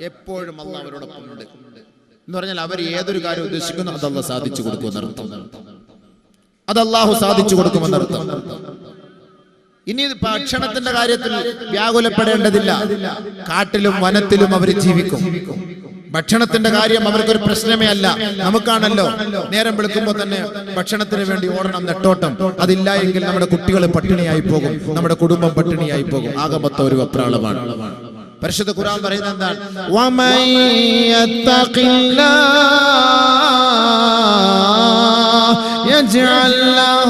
എപ്പോഴും അല്ല അവരോടൊപ്പം ഉണ്ട്. എന്ന് പറഞ്ഞാൽ അവർ ഏതൊരു കാര്യം ഉദ്ദേശിക്കുന്നു അതല്ല സാധിച്ചു കൊടുക്കുമെന്നർത്ഥം അത് അള്ളാഹു സാധിച്ചു കൊടുക്കുമെന്നർത്ഥം ഇനി ഭക്ഷണത്തിന്റെ കാര്യത്തിൽ വ്യാകുലപ്പെടേണ്ടതില്ല. കാട്ടിലും വനത്തിലും അവർ ജീവിക്കും. ഭക്ഷണത്തിന്റെ കാര്യം അവർക്കൊരു പ്രശ്നമേ അല്ല. നമുക്കാണല്ലോ. നേരം വെളുക്കുമ്പോൾ തന്നെ ഭക്ഷണത്തിന് വേണ്ടി ഓടണം നെട്ടോട്ടം. അതില്ല എങ്കിൽ നമ്മുടെ കുട്ടികൾ പട്ടിണിയായി പോകും നമ്മുടെ കുടുംബം പട്ടിണിയായി പോകും ആകമൊത്ത ഒരു വെപ്രാളമാണ്. പരിശുദ്ധ ഖുർആൻ പറയുന്നത് എന്താണ് ومن يتق الله يجعل له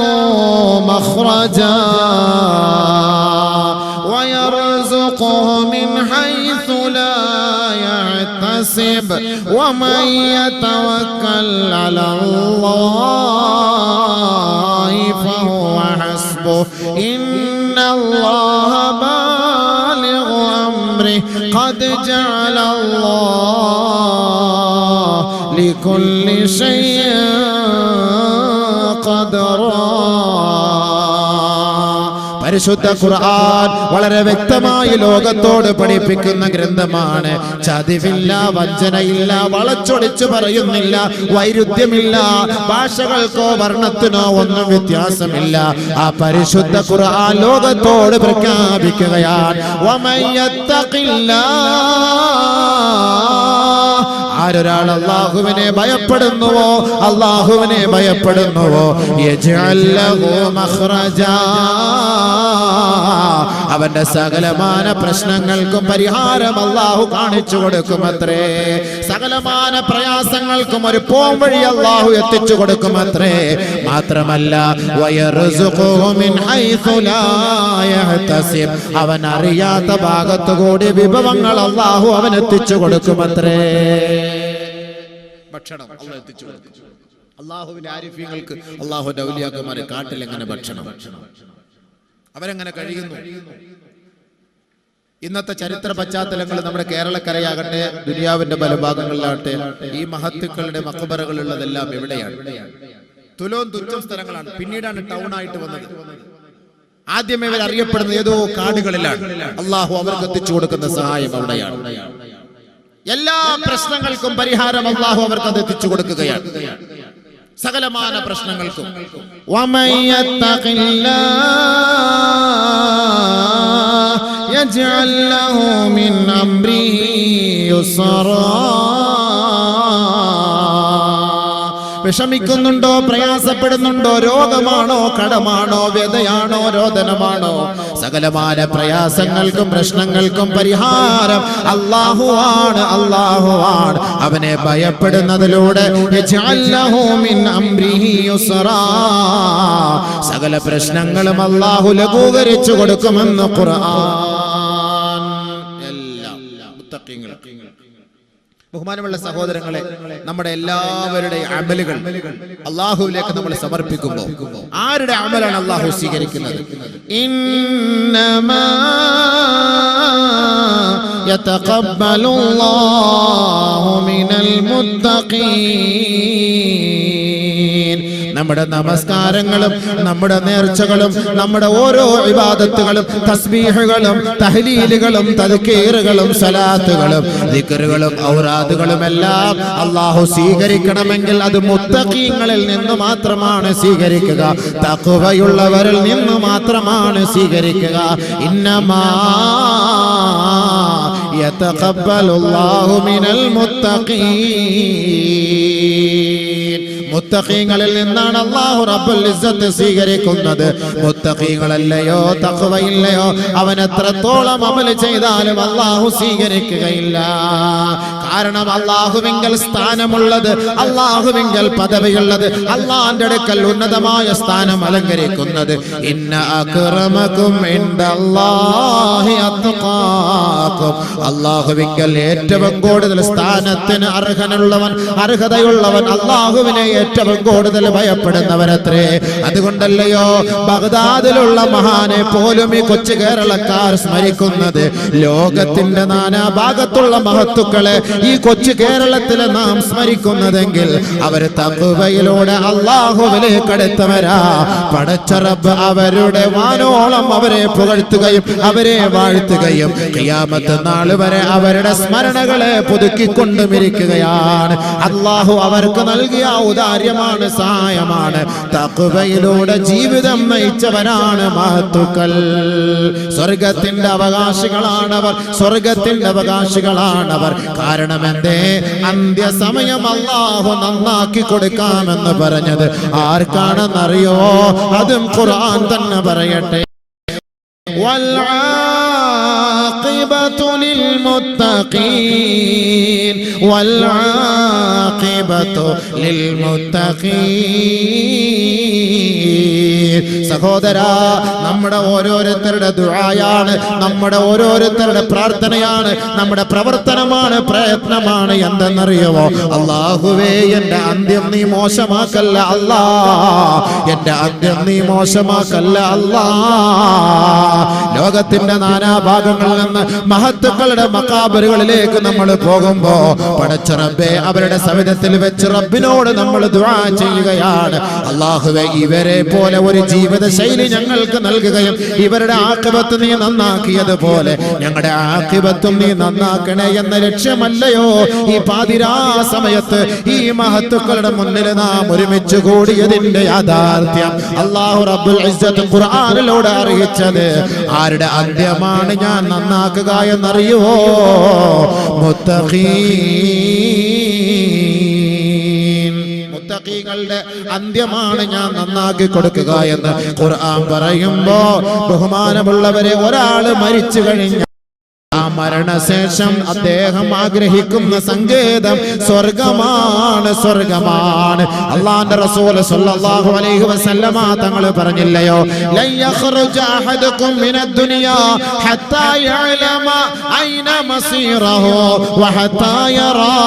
مخرجا ويرزقه من حيث لا يحتسب ومن يتوكل على الله فهو حسبه إن الله بالغ أمره قد جعل الله لكل شيء قدرا. പരിശുദ്ധ ഖുർആൻ വളരെ വ്യക്തമായി ലോകത്തോട് പഠിപ്പിക്കുന്ന ഗ്രന്ഥമാണ് ചതിവില്ല വഞ്ചനയില്ല വളച്ചൊടിച്ചു പറയുന്നില്ല വൈരുദ്ധ്യമില്ല ഭാഷകൾക്കോ വർണത്തിനോ ഒന്നും വ്യത്യാസമില്ല. ആ പരിശുദ്ധ ഖുർആൻ ലോകത്തോട് പ്രഖ്യാപിക്കുകയാണ്. ആരൊരാൾ അള്ളാഹുവിനെ ഭയപ്പെടുന്നുവോ? അള്ളാഹുവിനെ ഭയപ്പെടുന്നുവോ. അവന്റെ സകലമാന പ്രശ്നങ്ങൾക്കും പരിഹാരം അള്ളാഹു കാണിച്ചു കൊടുക്കുമത്രേ. സകലമാന പ്രയാസങ്ങൾക്കും ഒരു പോംവഴി അള്ളാഹു എത്തിച്ചു കൊടുക്കുമത്രേ. മാത്രമല്ല. അവൻ അറിയാത്ത ഭാഗത്തുകൂടി വിഭവങ്ങൾ അള്ളാഹു അവൻ എത്തിച്ചു കൊടുക്കുമത്രേ. ഭക്ഷണം അള്ളാഹു എത്തിച്ചു അള്ളാഹുവിന്റെ ആരിഫ്യങ്ങൾക്ക് അള്ളാഹുവിന്റെ ഔലിയാക്കന്മാരെ കാട്ടിൽ എങ്ങനെ ഭക്ഷണം? അവരെങ്ങനെ കഴിയുന്നു? ഇന്നത്തെ ചരിത്ര പശ്ചാത്തലങ്ങൾ നമ്മുടെ കേരളക്കരയാകട്ടെ ദുനിയാവിന്റെ പല ഭാഗങ്ങളിലാകട്ടെ ഈ മഹത്തുക്കളുടെ മക്കബറകളുള്ളതെല്ലാം എവിടെയാണ് തുലോം തുച്ഛം സ്ഥലങ്ങളാണ്. പിന്നീടാണ് ടൗൺ ആയിട്ട് വന്നത്. ആദ്യമേ അവർ അറിയപ്പെടുന്നത് ഏതോ കാടുകളിലാണ്. അള്ളാഹു അവർക്ക് എത്തിച്ചു കൊടുക്കുന്ന സഹായം അവിടെയാണ്. എല്ലാ പ്രശ്നങ്ങൾക്കും പരിഹാരം അള്ളാഹു അവർക്ക് അത് എത്തിച്ചു കൊടുക്കുകയാണ് സകലമാന പ്രശ്നങ്ങൾക്കും ومن يتق الله يجعل له من أمره يسرا വിഷമിക്കുന്നുണ്ടോ? പ്രയാസപ്പെടുന്നുണ്ടോ? രോഗമാണോ? കടമാണോ? വ്യതയാണോ? രോദനമാണോ? സകലമായ പ്രയാസങ്ങൾക്കും പ്രശ്നങ്ങൾക്കും പരിഹാരം അള്ളാഹുവാണ് അള്ളാഹുവാണ് അവനെ ഭയപ്പെടുന്നതിലൂടെ സകല പ്രശ്നങ്ങളും അള്ളാഹു ലഘൂകരിച്ചു കൊടുക്കുമെന്ന് ഖുർആൻ ബഹുമാനമുള്ള സഹോദരങ്ങളെ നമ്മുടെ എല്ലാവരുടെയും അമലുകൾ അള്ളാഹുവിലേക്ക് നമ്മൾ സമർപ്പിക്കുമ്പോൾ ആരുടെ അമലാണ് അള്ളാഹു സ്വീകരിക്കുന്നത് إنما يتقبل الله من المتقين നമ്മുടെ നമസ്കാരങ്ങളും നമ്മുടെ നേർച്ചകളും നമ്മുടെ ഓരോ വിവാദത്തുകളും തസ്ബീഹുകളും തഹലീലുകളും തലക്കേറുകളും സലാത്തുകളും ദിക്റുകളും ഔറാദുകളും എല്ലാം അള്ളാഹു സ്വീകരിക്കണമെങ്കിൽ അത് മുത്തഖീങ്ങളിൽ നിന്ന് മാത്രമാണ് സ്വീകരിക്കുക. തക്കുവയുള്ളവരിൽ നിന്ന് മാത്രമാണ് സ്വീകരിക്കുക. ഇന്നമാ യതഖബ്ബലുല്ലാഹു മിനൽ മുത്തഖീൻ. മുത്തഖീങ്ങളിൽ നിന്നാണ് അള്ളാഹു റബ്ബുൽ ഇസ്സത്ത് സ്വീകരിക്കുന്നത്. മുത്തഖീങ്ങളല്ലയോ തഖ്വയില്ലയോ അവൻ എത്രത്തോളം അമൽ ചെയ്താലും അള്ളാഹു സ്വീകരിക്കുകയില്ല. കാരണം അള്ളാഹുവിങ്കൽ സ്ഥാനമുള്ളത് അള്ളാഹുവിങ്കൽ പദവിയുള്ളത് അള്ളാഹിന്റെ അടുക്കൽ ഉന്നതമായ സ്ഥാനം അലങ്കരിക്കുന്നത്. ഇന്ന അക്രമക്കും അള്ളാഹുവിങ്കൽ ഏറ്റവും കൂടുതൽ സ്ഥാനത്തിന് അർഹനുള്ളവൻ അർഹതയുള്ളവൻ അള്ളാഹുവിനെ ഏറ്റവും കൂടുതൽ ഭയപ്പെടുന്നവരത്രേ അതുകൊണ്ടല്ലയോ ബഗ്ദാദിലുള്ള മഹാനെ പോലും ഈ കൊച്ചു കേരളക്കാർ സ്മരിക്കുന്നത്. ലോകത്തിന്റെ നാനാഭാഗത്തുള്ള മഹത്തുക്കളെ ഈ കൊച്ചു കേരളത്തിലെ നാം സ്മരിക്കുന്നതെങ്കിൽ അവർ തമ്പുവയിലൂടെ അള്ളാഹുവിലേക്ക് അടുത്തവരാ പടച്ചറബ് അവരുടെ വാനോളം അവരെ പുകഴ്ത്തുകയും അവരെ വാഴ്ത്തുകയും ക്രിയാമത്ത് നാൾ വരെ അവരുടെ സ്മരണകളെ പുതുക്കിക്കൊണ്ടുമിരിക്കുകയാണ്. അള്ളാഹു അവർക്ക് നൽകിയ ഔദാര്യമാണ് സഹായമാണ് തക്കുവയിലൂടെ ജീവിതം നയിച്ചവരാണ് മഹത്തുക്കൾ സ്വർഗത്തിന്റെ അവകാശികളാണവർ സ്വർഗത്തിന്റെ അവകാശികളാണവർ കാരണം എന്തേ അന്ത്യസമയം അള്ളാഹു നന്നാക്കി കൊടുക്കാമെന്ന് പറഞ്ഞത് ആർക്കാണെന്നറിയോ അതും ഖുർആൻ തന്നെ പറയട്ടെ والعاقبة للمتقين والعاقبة للمتقين സഹോദരാ നമ്മുടെ ഓരോരുത്തരുടെ ദുആയാണ് നമ്മുടെ ഓരോരുത്തരുടെ പ്രാർത്ഥനയാണ് നമ്മുടെ പ്രവർത്തനമാണ് പ്രയത്നമാണ് എന്തെന്നറിയുമോ അള്ളാഹുവേ എന്റെ അന്ത്യം നീ മോശമാക്കല്ല അല്ലാ എന്റെ അന്ത്യം നീ മോശമാക്കല്ല അല്ലാ ലോകത്തിന്റെ നാനാഭാഗങ്ങളിൽ നിന്ന് മഹത്തുക്കളുടെ മക്കാബറുകളിലേക്ക് നമ്മൾ പോകുമ്പോ പടച്ച റബ്ബേ അവരുടെ സവിധത്തിൽ വെച്ച് റബ്ബിനോട് നമ്മൾ ദുആ ചെയ്യുകയാണ്. അള്ളാഹുവെ ഇവരെ പോലെ ഒരു ജീവിത ശൈലി ഞങ്ങൾക്ക് നൽകുകയും ഇവരുടെ ആക്കിപത്ത് നീ നന്നാക്കിയതുപോലെ ഞങ്ങളുടെ ആക്കിപത്തും നീ നന്നാക്കണേ എന്ന ലക്ഷ്യമല്ലയോ? ഈ പാതിരാ സമയത്ത് ഈ മഹത്തുക്കളുടെ മുന്നിൽ നാം ഒരുമിച്ച് കൂടിയതിന്റെ യാഥാർത്ഥ്യം അള്ളാഹു റബ്ബുൽ ഖുർആാനിലൂടെ അറിയിച്ചത്. ആരുടെ അന്ത്യമാണ് ഞാൻ നന്നാക്കുക എന്നറിയുവോ? മുത്തഖീൻ. അന്ത്യമാണ് ഞാൻ നന്നാക്കി കൊടുക്കുക എന്ന് ഖുർആൻ പറയുമ്പോ ബഹുമാനമുള്ളവരെ ഒരാൾ മരിച്ചു കഴിഞ്ഞ ആ മരണശേഷം അദ്ദേഹം ആഗ്രഹിക്കുന്ന സങ്കേതം സ്വർഗമാണ് സ്വർഗമാണ്. അള്ളാന്റെ റസൂൽ സല്ലല്ലാഹു അലൈഹി വസല്ലമ തങ്ങൾ പറഞ്ഞില്ലയോ? ലൻ യഖ്റുജ അഹദുക്കും മിനദ് ദുനിയാ ഹത്താ യഅലമ ഐന مصيره وحتى يرى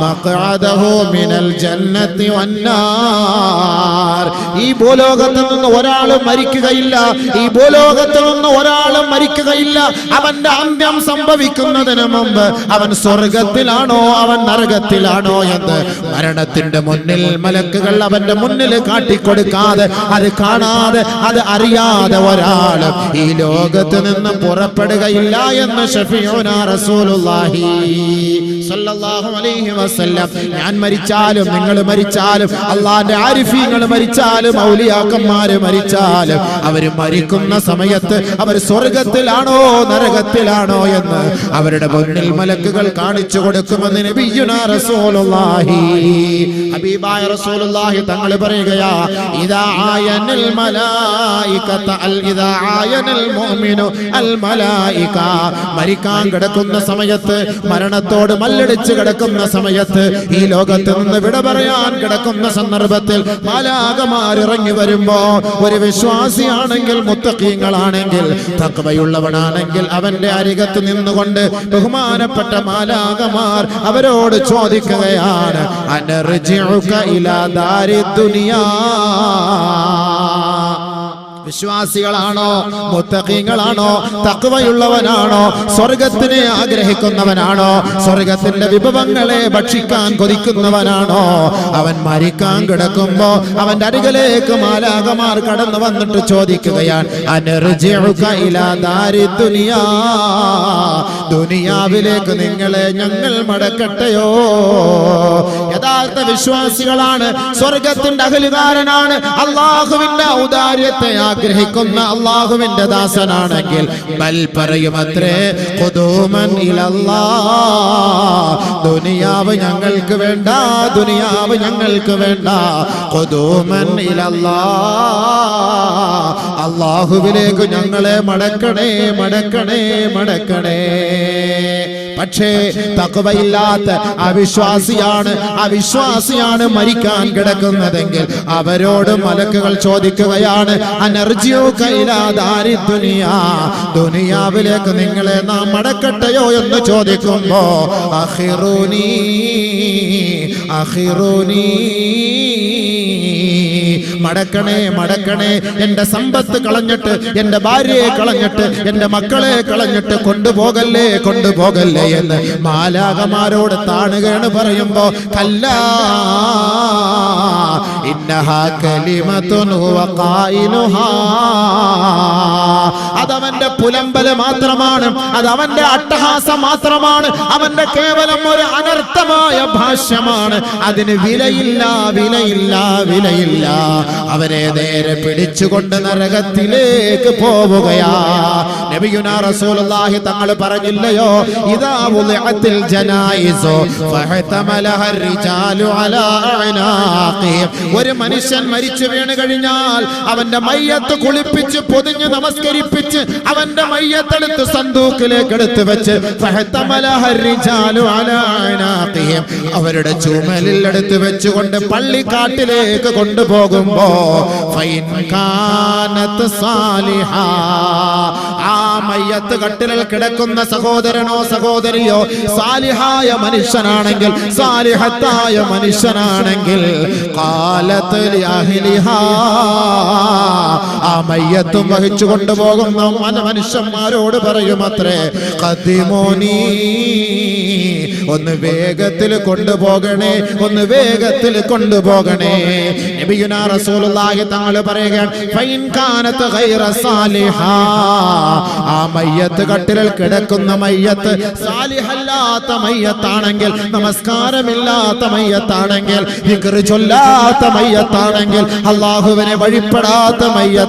مقعده من الجنة والنار. ഈ ഭൂലോകത്തിൽ നിന്ന് ഒരാളും മരിക്കുകയില്ല. ഈ ഭൂലോകത്തിൽ നിന്ന് ഒരാളും മരിക്കുകയില്ല. അവന്റെ അന്ത്യം സംഭവിക്കുന്നതിന് മുമ്പ് അവൻ സ്വർഗത്തിലാണോ അവൻ നരകത്തിലാണോ എന്ന് മരണത്തിന്റെ മുന്നിൽ മലക്കുകൾ അവന്റെ മുന്നിൽ കാട്ടിക്കൊടുക്കാതെ അത് കാണാതെ അത് അറിയാതെ ഒരാൾ ഈ ലോകത്ത് നിന്ന് പുറപ്പെടുകയില്ല എന്ന് റസൂലുള്ളാഹി അലൈഹി വസല്ലം. ഞാൻ മരിച്ചാലും നിങ്ങൾ മരിച്ചാലും അള്ളാന്റെ ആരിഫീങ്ങൾ മരിച്ചാലും ഔലിയാക്കന്മാര് മരിച്ചാൽ അവർ മരിക്കുന്ന സമയത്ത് അവർ സ്വർഗത്തിലാണോ നരകത്തിലാണോ എന്ന് അവരുടെ മുന്നിൽ മലക്കുകൾ കാണിച്ചു കൊടുക്കുമെന്ന് ഹബീബായ റസൂലുള്ളാഹി തങ്ങൾ പറയുകയാ ഇദാ ആയനൽ മലായികത ആയനൽ മുഅ്മിനു അൽ മലായിക. മരിക്കാൻ കിടക്കുന്ന സമയത്ത് മരണത്തോട് മല്ലടിച്ച് കിടക്കുന്ന സമയത്ത് ഈ ലോകത്ത് നിന്ന് വിട പറയാൻ കിടക്കുന്ന സന്ദർഭത്തിൽ മാലാകമാർ ഇറങ്ങി വരുമ്പോ ഒരു വിശ്വാസിയാണെങ്കിൽ മുത്തക്കീങ്ങളാണെങ്കിൽ തക്കവയുള്ളവനാണെങ്കിൽ അവന്റെ അരികത്ത് നിന്നുകൊണ്ട് ബഹുമാനപ്പെട്ട മാലാകമാർ അവരോട് ചോദിക്കുകയാണ് അനർജിയുക ഇലാ ദാരി ദുനിയാ? വിശ്വാസികളാണോ? മുത്തഖീങ്ങളാണോ? തക്വയുള്ളവനാണോ? സ്വർഗത്തിനെ ആഗ്രഹിക്കുന്നവനാണോ? സ്വർഗത്തിന്റെ വിഭവങ്ങളെ ഭക്ഷിക്കാൻ കൊതിക്കുന്നവനാണോ? അവൻ മരിക്കാൻ കിടക്കുമ്പോ അവന്റെ അരികിലേക്ക് മാലാകമാർ കടന്നു വന്നിട്ട് ചോദിക്കുകയാണ് അനർജിഉക ഇലാ ദാരി ദുനിയാ? ദുനിയാവിലേക്ക് നിങ്ങളെ ഞങ്ങൾ മടക്കട്ടെയോ? യഥാർത്ഥ വിശ്വാസികളാണ് സ്വർഗത്തിന്റെ അകലുകാരനാണ് അള്ളാഹുവിന്റെ ഔദാര്യത്തെ ആഗ്രഹിക്കുന്ന അള്ളാഹുവിന്റെ ദാസനാണെങ്കിൽ ബൽ പറയുമത്രേ ഇലല്ലാ ദുനിയാവ് ഞങ്ങൾക്ക് വേണ്ട ദുനിയാവ് ഞങ്ങൾക്ക് വേണ്ട കൊതുമൻ അള്ളാഹുവിലേക്ക് ഞങ്ങളെ മടക്കണേ മടക്കണേ മടക്കണേ. പക്ഷേ തക്കവയില്ലാത്ത അവിശ്വാസിയാണ് അവിശ്വാസിയാണ് മരിക്കാൻ കിടക്കുന്നതെങ്കിൽ അവരോട് മലക്കുകൾ ചോദിക്കുകയാണ് അനർജിയോ കൈലാദാരി ദുനിയാ ദുനിയാവിലേക്ക് നിങ്ങളെ നാം മടക്കട്ടെയോ? എന്ന് ചോദിക്കുമ്പോ അഹിറുനീ അഹിറുനി മടക്കണേ മടക്കണേ. എന്റെ സമ്പത്ത് കളഞ്ഞിട്ട് എന്റെ ഭാര്യയെ കളഞ്ഞിട്ട് എന്റെ മക്കളെ കളഞ്ഞിട്ട് കൊണ്ടുപോകല്ലേ കൊണ്ടുപോകല്ലേ എന്ന് മാലാകമാരോട് താണുകയാണ് പറയുമ്പോ കല്ല അതവന്റെ പുലമ്പൽ മാത്രമാണ് അത് അവന്റെ അട്ടഹാസം മാത്രമാണ് അവന്റെ കേവലം ഒരു അനർത്ഥമായ ഭാഷ്യമാണ്. അതിന് വിലയില്ല വിലയില്ല വിലയില്ല. അവരെ നേരെ പിടിച്ചുകൊണ്ട് നരകത്തിലേക്ക് പോവുകയാ. നബിയുനാ റസൂലുള്ളാഹി തങ്ങൾ പറഞ്ഞില്ലയോ? ഇദാ വുളിഅത്തിൽ ജനായിസു ഫഹതമലഹ റിജാലു അലാ അഅനാഖിഹിം ഒരു മനുഷ്യൻ മരിച്ചു വീണ് കഴിഞ്ഞാൽ അവന്റെ മയ്യത്ത് കുളിപ്പിച്ച് പൊതിഞ്ഞ് നമസ്കരിപ്പിച്ച് അവന്റെ മയ്യത്തെടുത്ത് സന്തൂക്കിലേക്ക് എടുത്ത് വെച്ച് അവരുടെ ചുമലിൽ എടുത്ത് വെച്ചുകൊണ്ട് പള്ളിക്കാട്ടിലേക്ക് കൊണ്ടുപോകുമ്പോ കാനത്ത് സാലിഹ മയ്യത്ത് കട്ടിലിൽ കിടക്കുന്ന സഹോദരനോ സഹോദരിയോ സാലിഹായ മനുഷ്യനാണെങ്കിൽ സാലിഹത്തായ മനുഷ്യനാണെങ്കിൽ കാലത്ത്. ആ മയ്യത്തും വഹിച്ചു കൊണ്ടുപോകുന്ന മനുഷ്യന്മാരോട് പറയുമത്രേ കതിമോനീ ഒന്ന് വേഗത്തിൽ കൊണ്ടുപോകണേ ഒന്ന് വേഗത്തിൽ കൊണ്ടുപോകണേ. നബിയുനാ റസൂലുള്ളാഹി തങ്ങൾ പറയുകയാണ് ഫൈൻ കാനത്ത് ഗൈറ സാലിഹ. ആ മയ്യത്ത് കട്ടിലിൽ കിടക്കുന്ന മയ്യത്ത് സാലിഹല്ലാത്ത മയ്യത്താണെങ്കിൽ നമസ്കാരമില്ലാത്ത മയ്യത്താണെങ്കിൽ ദിക്റ് ചൊല്ലാത്ത മയ്യത്താണെങ്കിൽ അള്ളാഹുവിനെ വഴിപ്പെടാത്ത മയ്യത്ത്